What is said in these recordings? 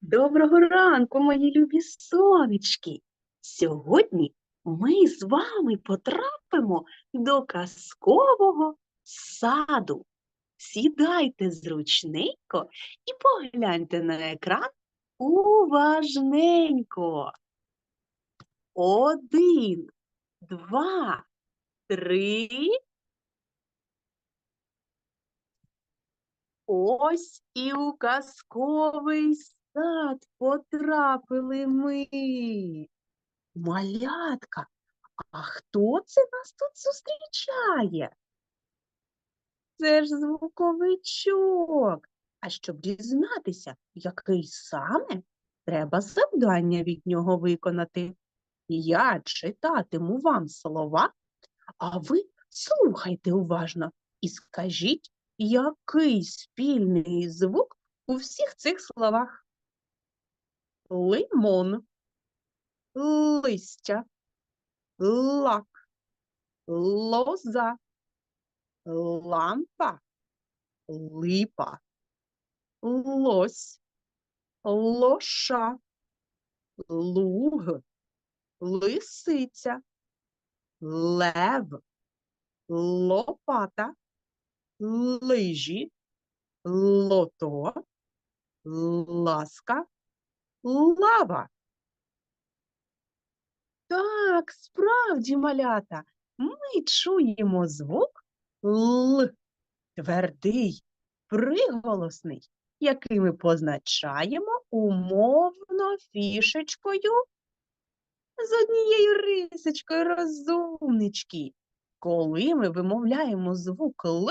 Доброго ранку, мої любі сонечки! Сьогодні ми з вами потрапимо до казкового саду. Сідайте зручненько і погляньте на екран уважненько. Один, два, три. Ось і у казковий сад потрапили ми. Малятка, а хто це нас тут зустрічає? Це ж звуковичок. А щоб дізнатися, який саме, треба завдання від нього виконати. Я читатиму вам слова, а ви слухайте уважно і скажіть, який спільний звук у всіх цих словах? Лимон, листя, лак, лоза, лампа, липа, лось, лоша, луг, лисиця, лев, лопата, лижі, лото, ласка, лава. Так, справді, малята, ми чуємо звук Л, твердий, приголосний, який ми позначаємо умовно фішечкою з однією рисочкою розумнички. Коли ми вимовляємо звук Л,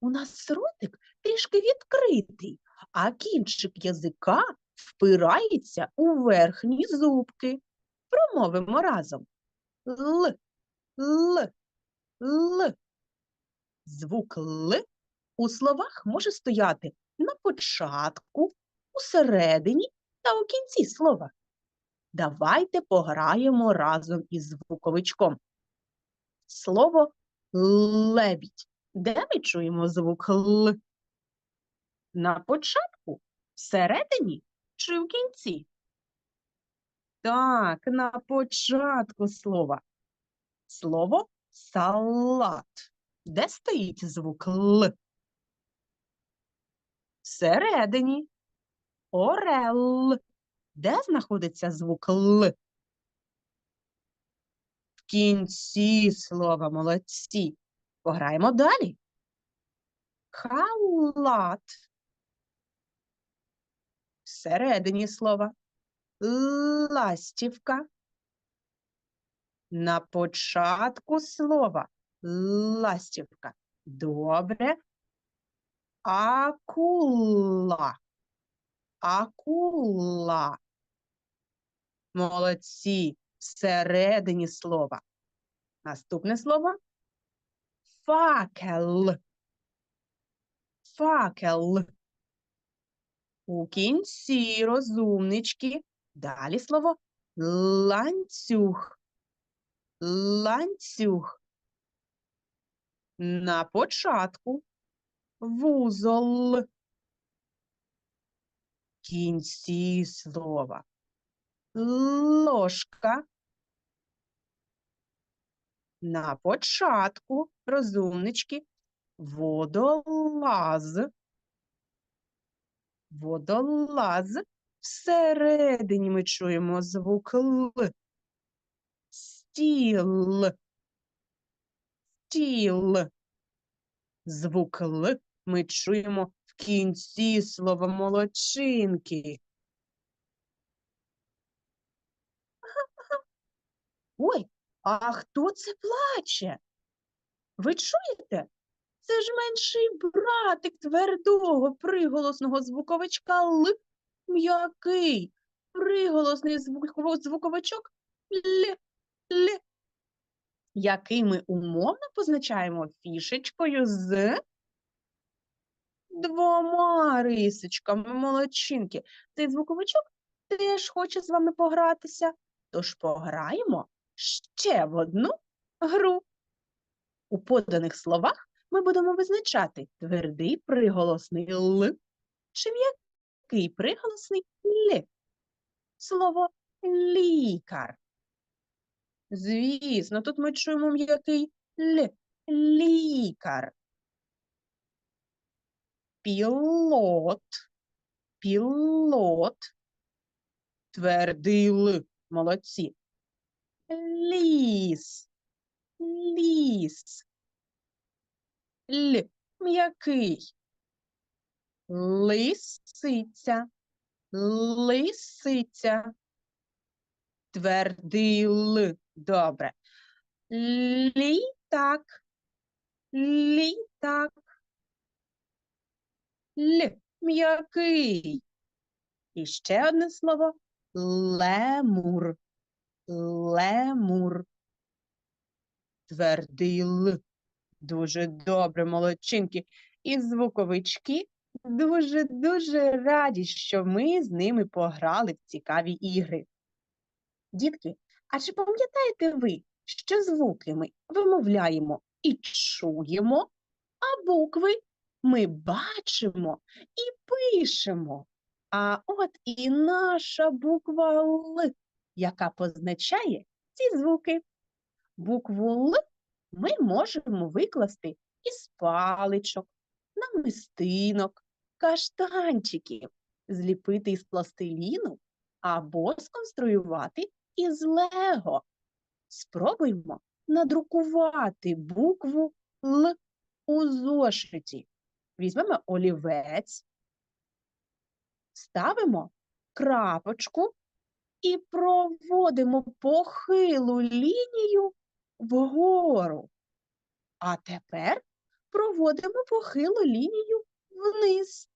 у нас ротик трішки відкритий, а кінчик язика впирається у верхні зубки. Промовимо разом. Л, Л, Л. Звук Л у словах може стояти на початку, у середині та у кінці слова. Давайте пограємо разом із звуковичком. Слово лебідь. Де ми чуємо звук Л? На початку, всередині чи в кінці? Так, на початку слова. Слово салат. Де стоїть звук Л? Всередині. Орел. Де знаходиться звук Л? В кінці слова молодці. Пограємо далі. Халат. Всередині слова. Ластівка. На початку слова. Ластівка. Добре. Акула. Акула. Молодці. Всередині слова. Наступне слово факел. Факел. У кінці розумнички. Далі слово ланцюг. Ланцюг. На початку вузол. Кінці слова. Ложка. На початку розумнички водолаз. Водолаз. Всередині ми чуємо звук Л. Стіл. Стіл. Звук Л ми чуємо в кінці слова молодчинки. Ой, а хто це плаче? Ви чуєте? Це ж менший братик твердого приголосного звуковичка Л. М'який приголосний звуковичок Л. Л. Який ми умовно позначаємо фішечкою з двома рисочками молодчинки. Цей звуковичок теж хоче з вами погратися. Тож пограємо ще в одну гру. У поданих словах ми будемо визначати твердий приголосний Л чи Який приголосний Л? Слово лікар. Звісно, тут ми чуємо м'який Л. Лікар. Пілот. Пілот. Твердий Л. Молодці. Ліс. Ліс. Л. М'який. Лисиця. Лисиця. Твердий Л. Добре. Літак. Літак. Л. М'який. І ще одне слово. Лемур. Лемур. Твердий Л. Дуже добре, молодчинки. І звуковички дуже-дуже раді, що ми з ними пограли в цікаві ігри. Дітки, а чи пам'ятаєте ви, що звуки ми вимовляємо і чуємо, а букви ми бачимо і пишемо? А от і наша буква Л, яка позначає ці звуки. Букву Л ми можемо викласти із паличок, намистинок, каштанчиків, зліпити із пластиліну або сконструювати із лего. Спробуємо надрукувати букву Л у зошиті. Візьмемо олівець, ставимо крапочку і проводимо похилу лінію вгору. А тепер проводимо похилу лінію вниз.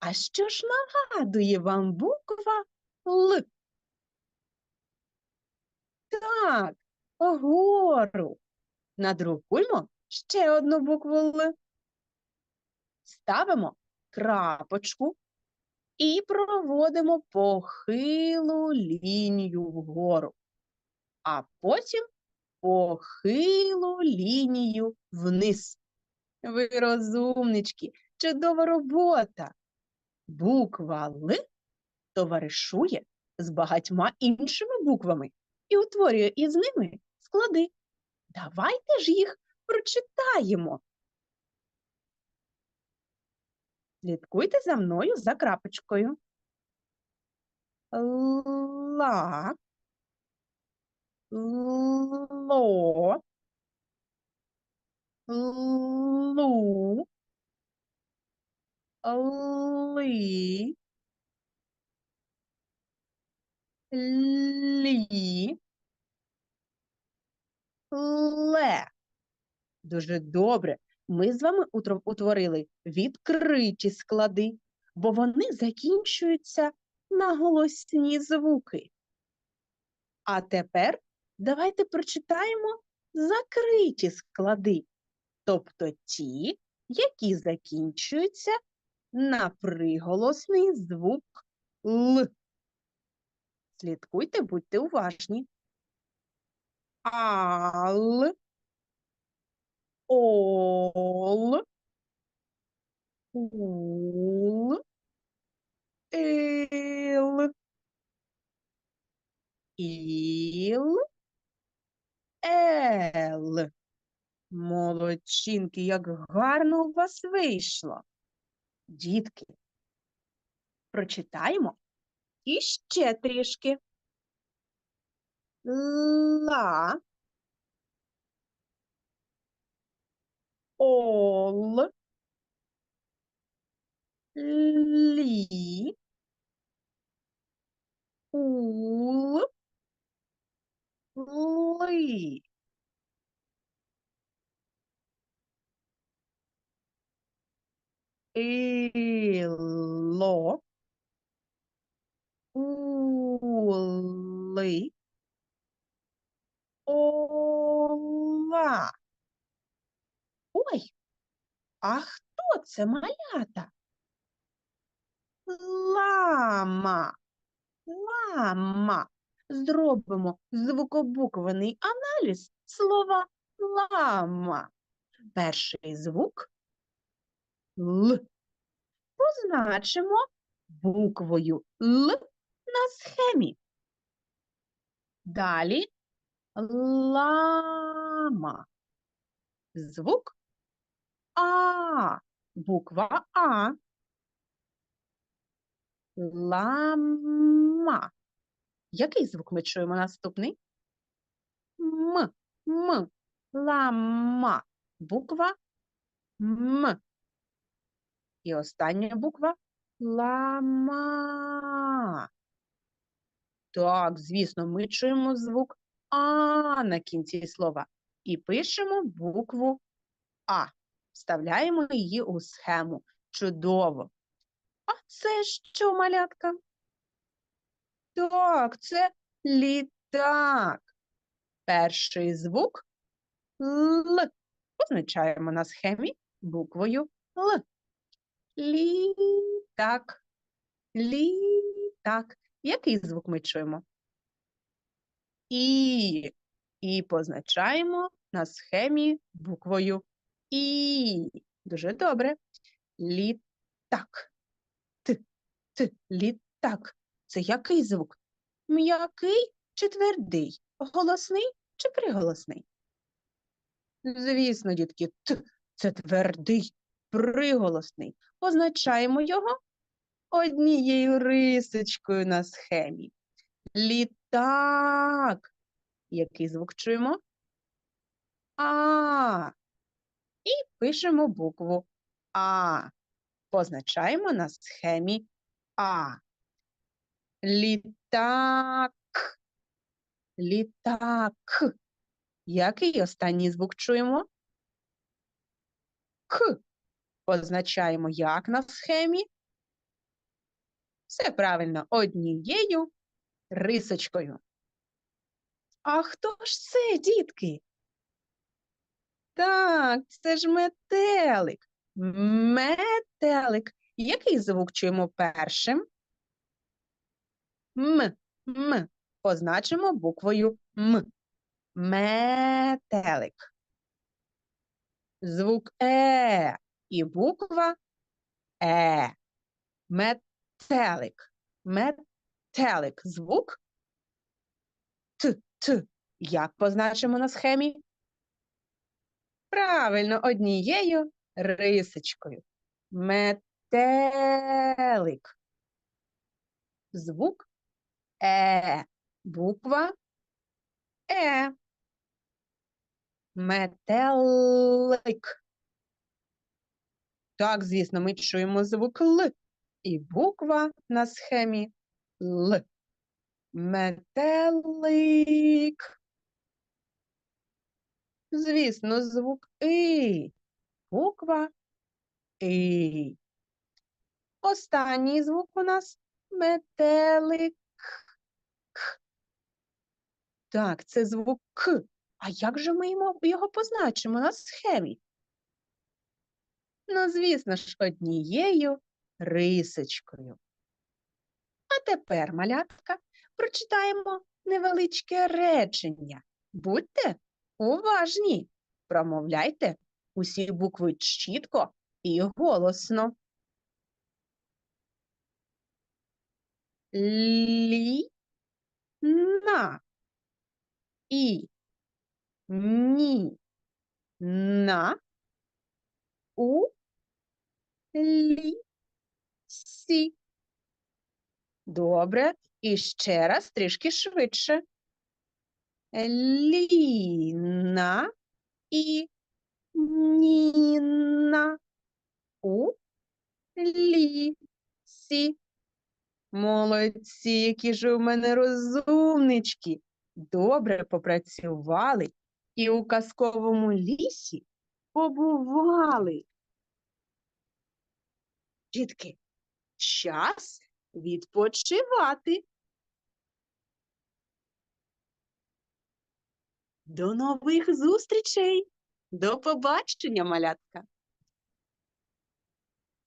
А що ж нагадує вам буква Л? Так, вгору. Надрукуємо ще одну букву Л. Ставимо крапочку і проводимо похилу лінію вгору, а потім похилу лінію вниз. Ви розумнички, чудова робота. Буква Л товаришує з багатьма іншими буквами і утворює із ними склади. Давайте ж їх прочитаємо. Слідкуйте за мною за крапочкою. Ла, ло, лу, ли, лі, ле. Дуже добре. Ми з вами утворили відкриті склади, бо вони закінчуються на голосні звуки. А тепер давайте прочитаємо закриті склади, тобто ті, які закінчуються на приголосний звук Л. Слідкуйте, будьте уважні. Ал, ол, ул, ил, іл, ел. Молодчинки, як гарно у вас вийшло. Дітки, прочитаємо і ще трішки. Ла, all Ой, а хто це малята? Лама. Лама. Зробимо звукобуквений аналіз слова лама. Перший звук Л. Позначимо буквою Л на схемі. Далі лама. Звук А. Буква А. Лама. Який звук ми чуємо наступний? М. М. Лама. Буква М. І остання буква лама. Так, звісно, ми чуємо звук А на кінці слова і пишемо букву А. Вставляємо її у схему. Чудово. А це що, малятка? Так, це літак. Перший звук Л. Позначаємо на схемі буквою Л. Літак. Літак. Який звук ми чуємо? І. І позначаємо на схемі буквою І. Дуже добре. Літак. Т. Т. Літак. Це який звук? М'який чи твердий? Голосний чи приголосний? Звісно, дітки, Т. Це твердий, приголосний. Позначаємо його однією рисочкою на схемі. Літак. Який звук чуємо? А. І пишемо букву А. Позначаємо на схемі А. Літак. Літак. Який останній звук чуємо? К. Позначаємо як на схемі? Все правильно, однією рисочкою. А хто ж це, дітки? Так, це ж метелик. Метелик. Який звук чуємо першим? М. М. Позначимо буквою М. Метелик. Звук Е і буква Е. Метелик. Метелик. Звук Т. Т. Як позначимо на схемі? Правильно, однією рисочкою. Метелик. Звук Е. Буква Е. Метелик. Так, звісно, ми чуємо звук Л. І буква на схемі Л. Метелик. Звісно, звук И. Буква И. Останній звук у нас метелик. К. Так, це звук К. А як же ми його позначимо на схемі? Ну, звісно ж, однією рисочкою. А тепер, малятка, прочитаємо невеличке речення. Будьте уважні, промовляйте усі букви чітко і голосно. Лі, на, і, ні, на, у, лі, сі. Добре. І ще раз трішки швидше. Ліна і Ніна у лісі. Молодці, які ж у мене розумнички. Добре попрацювали і у казковому лісі побували. Дітки, час відпочивати. До нових зустрічей. До побачення, малятка.